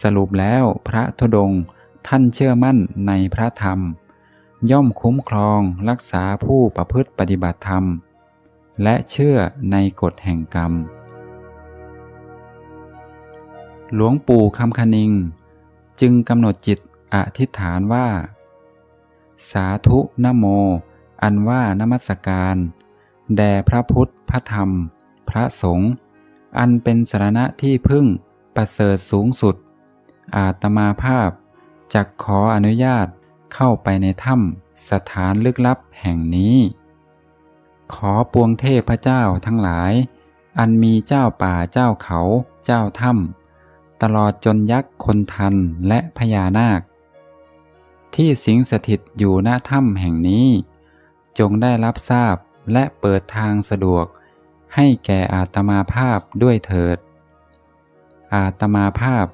สรุปแล้วพระธุดงค์ท่านเชื่อมั่นในพระธรรม ย่อมคุ้มครองรักษาผู้ประพฤติปฏิบัติธรรม และเชื่อในกฎแห่งกรรม หลวงปู่คำคณิง จึงกำหนดจิตอธิษฐานว่า สาธุนโม อันว่านมัสการ แด่พระพุทธพระธรรม พระสงฆ์อันเป็นสารณะที่พึ่งประเสริฐสูงสุด อาตมาภาพจักขออนุญาตเข้าไปในถ้ำสถานลึกลับแห่งนี้ ขอปวงเทพเจ้าทั้งหลาย อันมีเจ้าป่าเจ้าเขาเจ้าถ้ำตลอดจนยักษ์คนทันและพญานาค ที่สิงสถิตอยู่หน้าถ้ำแห่งนี้ จงได้รับทราบและเปิดทางสะดวก ให้แก่อาตมาภาพด้วยเถิด อาตมาภาพ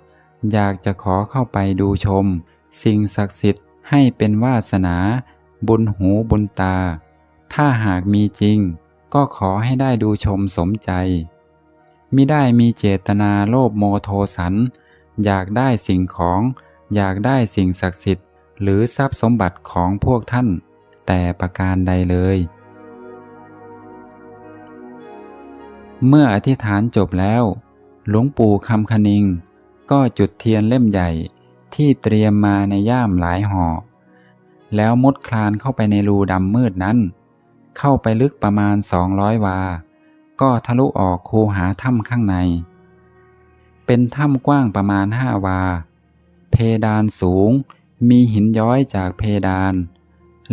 อยากจะขอเข้าไปดูชม สิ่งศักดิ์สิทธิ์ให้เป็นวาสนาบุญหูบุญตา ถ้าหากมีจริง ก็ขอให้ได้ดูชมสมใจมิได้มีเจตนาโลภโมโทสัน อยากได้สิ่งของ อยากได้สิ่งศักดิ์สิทธิ์ หรือทรัพย์สมบัติของพวกท่าน แต่ประการใดเลย เมื่ออธิษฐานจบแล้ว หลวงปู่คำคณิง ก็จุดเทียนเล่มใหญ่ที่เตรียมมาในย่ามหลายห่อ แล้วมุดคลานเข้าไปในรูดำมืดนั้น เข้าไปลึกประมาณสองร้อยวา ก็ทะลุออกคูหาถ้ำข้างใน เป็นถ้ำกว้างประมาณห้าวา เพดานสูง มีหินย้อยจากเพดาน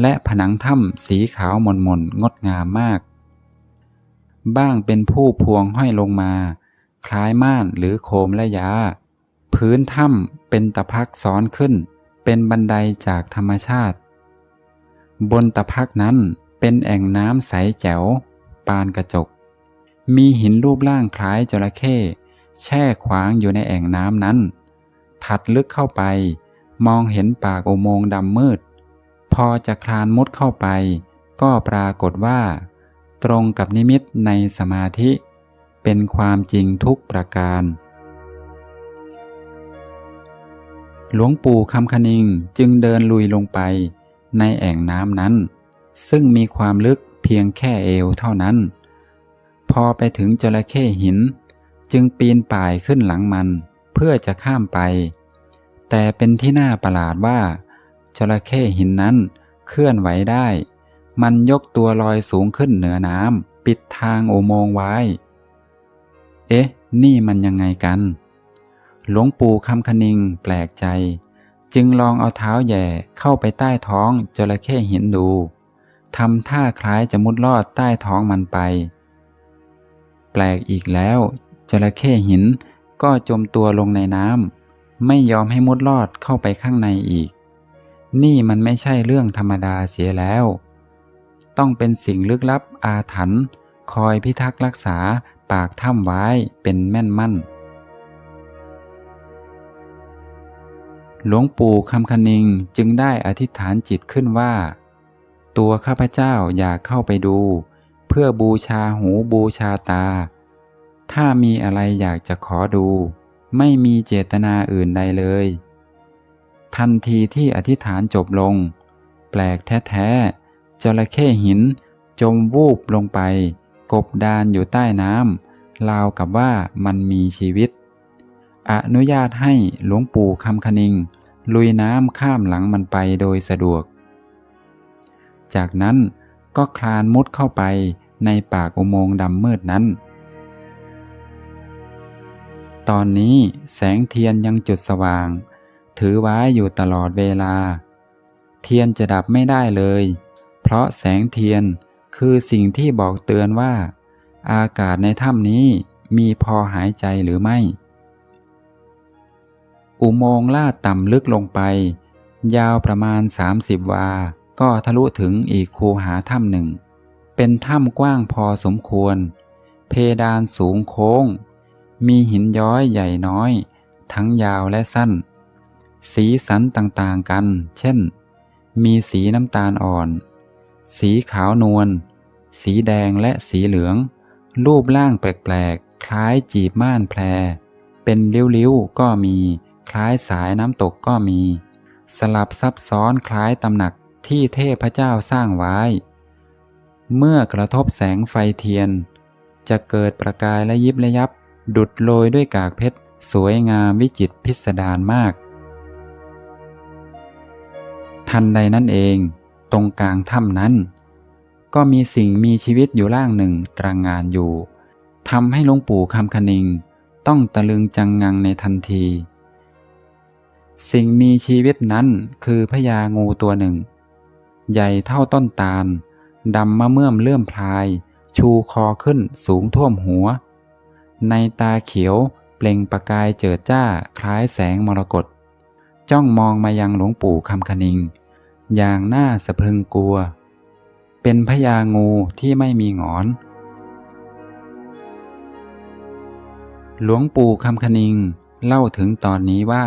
และผนังถ้ำสีขาวหม่นๆงดงามมาก บ้างเป็นผู้พวงห้อยลงมา คล้ายม่านหรือโคมและยา พื้นถ้ำเป็นตะพักซ้อนขึ้น เป็นบันไดจากธรรมชาติ บนตะพักนั้นเป็นแอ่งน้ำใสแจ๋ว ปานกระจก มีหินรูปร่างคล้ายจระเข้แช่ขวางอยู่ในแอ่งน้ำนั้น ถัดลึกเข้าไป มองเห็นปากอุโมงค์ดำมืด พอจะคลานมุดเข้าไป ก็ปรากฏว่า ตรงกับนิมิตในสมาธิ เป็นความจริงทุกประการ หลวงปู่คำคณิงจึงเดินลุยลงไป ในแอ่งน้ำนั้น ซึ่งมีความลึกเพียงแค่เอวเท่านั้น พอไปถึงจระเข้หิน จึงปีนป่ายขึ้นหลังมันเพื่อจะข้ามไป แต่เป็นที่น่าประหลาดว่า จระเข้หินนั้นเคลื่อนไหวได้ มันยกตัวลอยสูงขึ้นเหนือน้ำปิดทางโอโมงไว้ เอ๊ะ นี่มันยังไงกัน หลวงปู่คำคณิงแปลกใจ จึงลองเอาเท้าแย่เข้าไปใต้ท้องจระเข้หินดูทำท่าคล้ายจะมุดลอดใต้ท้องมันไป แปลกอีกแล้ว จระเข้หินก็จมตัวลงในน้ำไม่ยอมให้มุดลอดเข้าไปข้างในอีก นี่มันไม่ใช่เรื่องธรรมดาเสียแล้ว ต้องเป็นสิ่งลึกลับอาถรรพ์คอยพิทักษ์รักษาปากถ้ำไว้เป็นแม่นมั่น หลวงปู่คำคณิงจึงได้อธิษฐานจิตขึ้นว่า ตัวข้าพเจ้าอยากเข้าไปดู เพื่อบูชาหูบูชาตา ถ้ามีอะไรอยากจะขอดู ไม่มีเจตนาอื่นใดเลย ทันทีที่อธิษฐานจบลง แปลกแท้ๆจระเข้หิน จมวูบลงไป กบดานอยู่ใต้น้ำราวกับว่ามันมีชีวิต อนุญาตให้หลวงปู่คำคณิง ลุยน้ำข้ามหลังมันไปโดยสะดวก จากนั้นก็คลานมุดเข้าไปในปากอุโมงค์ดำมืดนั้น ตอนนี้แสงเทียนยังจุดสว่าง ถือไว้อยู่ตลอดเวลา เทียนจะดับไม่ได้เลย เพราะแสงเทียนคือสิ่งที่บอกเตือนว่า อากาศในถ้ำนี้มีพอหายใจหรือไม่ อุโมงค์ลาดต่ำลึกลงไป ยาวประมาณ 30 วา ก็ทะลุถึงอีกคูหาถ้ำหนึ่ง เป็นถ้ำกว้างพอสมควร เพดานสูงโค้ง มีหินย้อยใหญ่น้อย ทั้งยาวและสั้น สีสันต่างๆกัน เช่น มีสีน้ำตาลอ่อน สีขาวนวล สีแดงและสีเหลือง รูปร่างแปลกๆ คล้ายจีบม่านแพรเป็นริ้วๆ ก็มี คล้ายสายน้ำตกก็มี สลับซับซ้อนคล้ายตำหนักที่เทพเจ้าสร้างไว้ เมื่อกระทบแสงไฟเทียน จะเกิดประกายและยิบและยับ ดุดโรยด้วยกากเพชร สวยงามวิจิตรพิสดารมาก ทันใดนั่นเอง ตรงกลางถ้ำนั้น ก็มีสิ่งมีชีวิตอยู่ล่างหนึ่งตรางงานอยู่ทำให้หลวงปู่คำคณิง ต้องตะลึงจังงังในทันที สิ่งมีชีวิตนั้นคือพญางูตัวหนึ่ง ใหญ่เท่าต้นตาลดำมะเมื่อมเลื่อมพลาย ชูคอขึ้นสูงท่วมหัว ในตาเขียวเปล่งประกายเจิดจ้าคล้ายแสงมรกตจ้องมองมายังหลวงปู่คำคณิง อย่างหน่าสะพรึงกลัว เป็นพญางูที่ไม่มีหงอน หลวงปู่คำคณิงเล่าถึงตอนนี้ว่า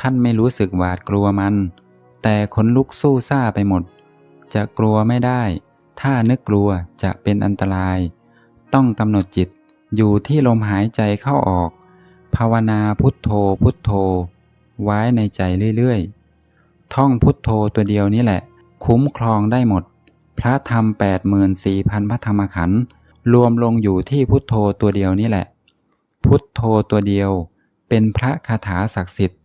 ท่านไม่รู้สึกหวาดกลัวมัน แต่ขนลุกสู้ซ่าไปหมด จะกลัวไม่ได้ ถ้านึกกลัวจะเป็นอันตราย ต้องกำหนดจิตอยู่ที่ลมหายใจเข้าออก ภาวนาพุทโธพุทโธ ไว้ในใจเรื่อยๆ ท่องพุทโธตัวเดียวนี้แหละ คุ้มครองได้หมด พระธรรมแปดหมื่นสี่พันพระธรรมขันธ์รวมลงอยู่ที่พุทโธตัวเดียวนี้แหละ พุทโธตัวเดียวเป็นพระคาถาศักดิ์สิทธิ์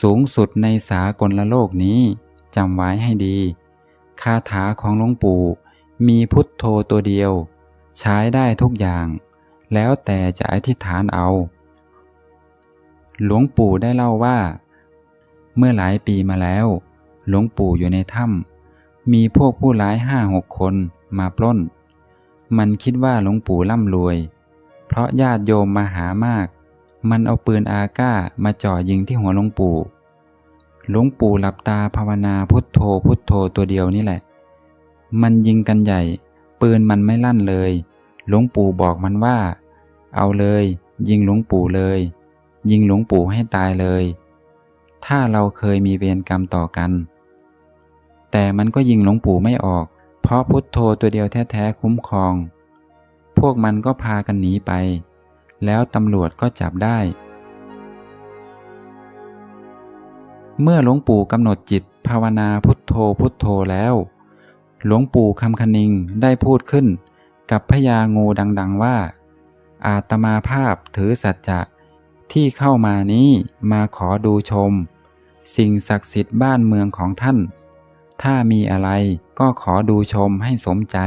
สูงสุดในสากลโลกนี้จำไว้ให้ดี คาถาของหลวงปู่มีพุทโธตัวเดียว ใช้ได้ทุกอย่าง แล้วแต่จะอธิษฐานเอา หลวงปู่ได้เล่าว่า เมื่อหลายปีมาแล้ว หลวงปู่อยู่ในถ้ำมีพวกผู้ร้ายห้าหกคนมาปล้น มันคิดว่าหลวงปู่ร่ำรวย เพราะญาติโยมมาหามาก มันเอาปืนอาก้ามาจ่อยิงที่หัวหลวงปู่ หลวงปู่หลับตาภาวนาพุทโธพุทโธตัวเดียวนี่แหละ มันยิงกันใหญ่ ปืนมันไม่ลั่นเลย หลวงปู่บอกมันว่า เอาเลย ยิงหลวงปู่เลย ยิงหลวงปู่ให้ตายเลย ถ้าเราเคยมีเวรกรรมต่อกัน แต่มันก็ยิงหลวงปู่ไม่ออก เพราะพุทโธตัวเดียวแท้ๆคุ้มครอง พวกมันก็พากันหนีไป แล้วตำรวจก็จับได้ เมื่อหลวงปู่กำหนดจิตภาวนาพุทโธพุทโธแล้ว หลวงปู่คำคณิงได้พูดขึ้น กับพญางูดัง ๆว่า อาตมาภาพถือสัจจะที่เข้ามานี้มาขอดูชม สิ่งศักดิ์สิทธิ์บ้านเมืองของท่าน ถ้ามีอะไรก็ขอดูชมให้สมใจ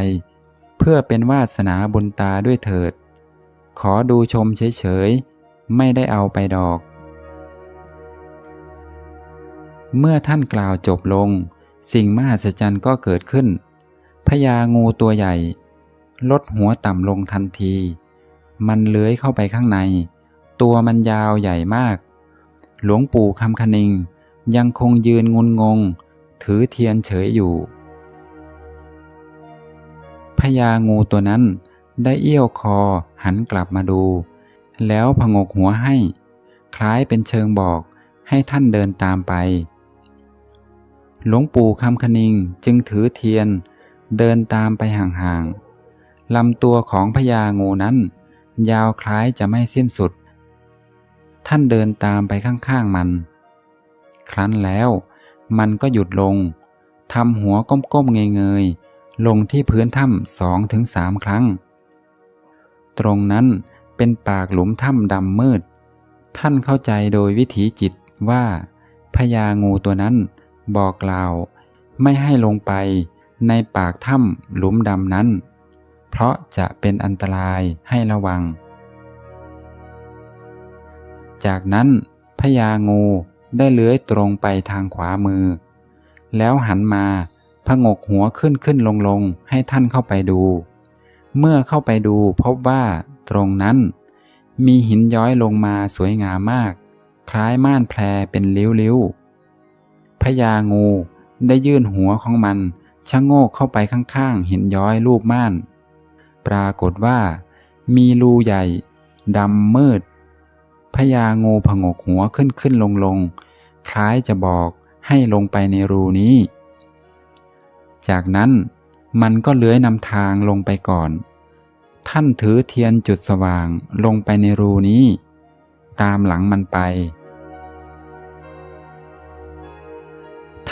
เพื่อเป็นวาสนาบุญตาด้วยเถิด ขอดูชมเฉยๆ ไม่ได้เอาไปดอก เมื่อท่านกล่าวจบลง สิ่งมหัศจรรย์ก็เกิดขึ้นพญางูตัวใหญ่ ลดหัวต่ำลงทันที มันเลื้อยเข้าไปข้างใน ตัวมันยาวใหญ่มาก หลวงปู่คำคณิงยังคงยืนงุนงง ถือเทียนเฉยอยู่พญางูตัวนั้น ได้เอี้ยวคอหันกลับมาดู แล้วผงกหัวให้ คล้ายเป็นเชิงบอกให้ท่านเดินตามไป หลวงปู่คำคณิงจึงถือเทียน เดินตามไปห่างๆลำตัวของพญางูนั้น ยาวคล้ายจะไม่สิ้นสุด ท่านเดินตามไปข้างๆมัน ครั้นแล้วมันก็หยุดลงทำหัวก้มๆเงยๆลงที่พื้นถ้ำสองถึงสามครั้ง ตรงนั้นเป็นปากหลุมถ้ำดำมืด ท่านเข้าใจโดยวิถีจิตว่าพญางูตัวนั้นบอกกล่าว ไม่ให้ลงไปในปากถ้ำหลุมดำนั้น เพราะจะเป็นอันตรายให้ระวัง จากนั้นพญางูได้เลื้อยตรงไปทางขวามือ แล้วหันมาพงกหัวขึ้นขึ้นลงลงให้ท่านเข้าไปดู เมื่อเข้าไปดูพบว่าตรงนั้น มีหินย้อยลงมาสวยงามมาก คล้ายม่านแพรเป็นลิ้วๆพญางูได้ยื่นหัวของมันชะโงกเข้าไปข้างๆหินย้อยรูปม่าน ปรากฏว่า มีรูใหญ่ดำมืดพญางูผงกหัวขึ้นขึ้นลงลงคล้ายจะบอกให้ลงไปในรูนี้ จากนั้น มันก็เลื้อยนำทางลงไปก่อน ท่านถือเทียนจุดสว่างลงไปในรูนี้ ตามหลังมันไป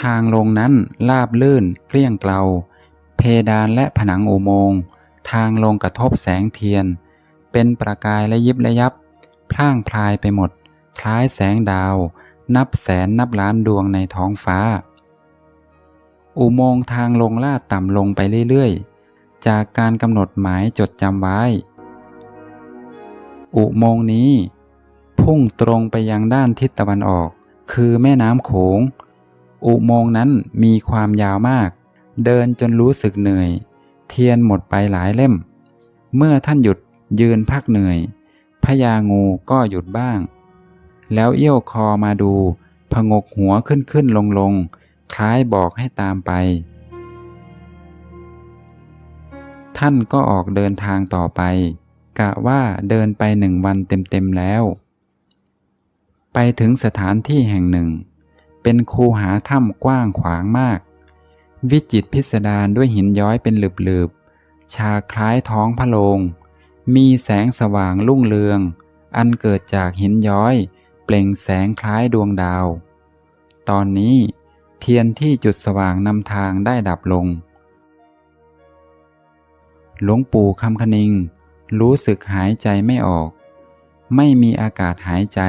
ทางลงนั้นลาบลื่นเกลี้ยงเกลา เพดานและผนังอุโมงค์ทางลงกระทบแสงเทียน เป็นประกายและยิบและยับ พล่างพลายไปหมด คล้ายแสงดาว นับแสนนับล้านดวงในท้องฟ้า อุโมงค์ทางลงลาดต่ำลงไปเรื่อยๆ จากการกำหนดหมายจดจำไว้ อุโมงค์นี้ พุ่งตรงไปยังด้านทิศตะวันออก คือแม่น้ำโขง อุโมงค์นั้นมีความยาวมาก เดินจนรู้สึกเหนื่อย เทียนหมดไปหลายเล่ม เมื่อท่านหยุดยืนพักเหนื่อยพญางูก็หยุดบ้าง แล้วเอี้ยวคอมาดู พงกหัวขึ้นขึ้นลงลง คล้ายบอกให้ตามไป ท่านก็ออกเดินทางต่อไป กะว่าเดินไปหนึ่งวันเต็มๆแล้ว ไปถึงสถานที่แห่งหนึ่ง เป็นคูหาถ้ำกว้างขวางมาก วิจิตพิสดารด้วยหินย้อยเป็นหลืบๆ ชาคล้ายท้องพระโลง มีแสงสว่างลุ่งเรือง อันเกิดจากหินย้อย เปล่งแสงคล้ายดวงดาว ตอนนี้ เทียนที่จุดสว่างนำทางได้ดับลง หลวงปู่คำคณิง รู้สึกหายใจไม่ออก ไม่มีอากาศหายใจ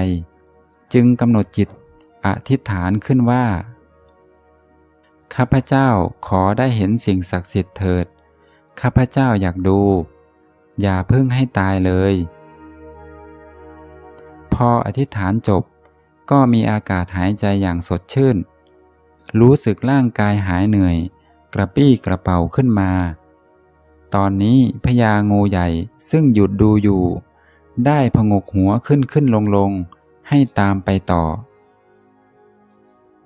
จึงกำหนดจิตอธิษฐานขึ้นว่า ข้าพเจ้าขอได้เห็นสิ่งศักดิ์สิทธิ์เถิด ข้าพเจ้าอยากดู อย่าเพิ่งให้ตายเลย พออธิษฐานจบก็มีอากาศหายใจอย่างสดชื่น รู้สึกร่างกายหายเหนื่อย กระปี้กระเป๋าขึ้นมา ตอนนี้พญางูใหญ่ซึ่งหยุดดูอยู่ ได้พงกหัวขึ้นขึ้นลงลงให้ตามไปต่อ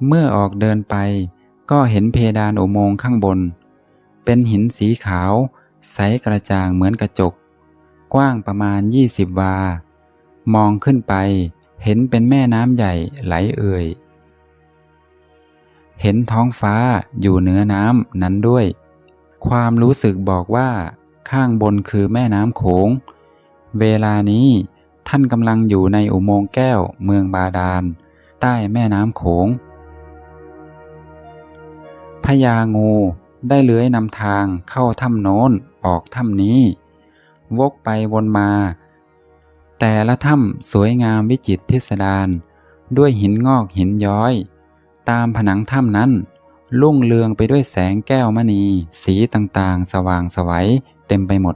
เมื่อออกเดินไปก็เห็นเพดานอุโมงค์ข้างบน เป็นหินสีขาว ใสกระจ่างเหมือนกระจก กว้างประมาณ 20 วา มองขึ้นไปเห็นเป็นแม่น้ำใหญ่ไหลเอ่ย เห็นท้องฟ้าอยู่เหนือน้ำนั้นด้วย ความรู้สึกบอกว่า ข้างบนคือแม่น้ำโขง เวลานี้ท่านกำลังอยู่ในอุโมงค์แก้วเมืองบาดาล ใต้แม่น้ำโขงพญางูได้เลื้อยนำทางเข้าถ้ำโน้นออกถ้ำนี้ วกไปวนมา แต่ละถ้ำสวยงามวิจิตรพิสดารด้วยหินงอกหินย้อย ตามผนังถ้ำนั้น ลุ่งเลืองไปด้วยแสงแก้วมณี สีต่างๆ สว่างสวัยเต็มไปหมด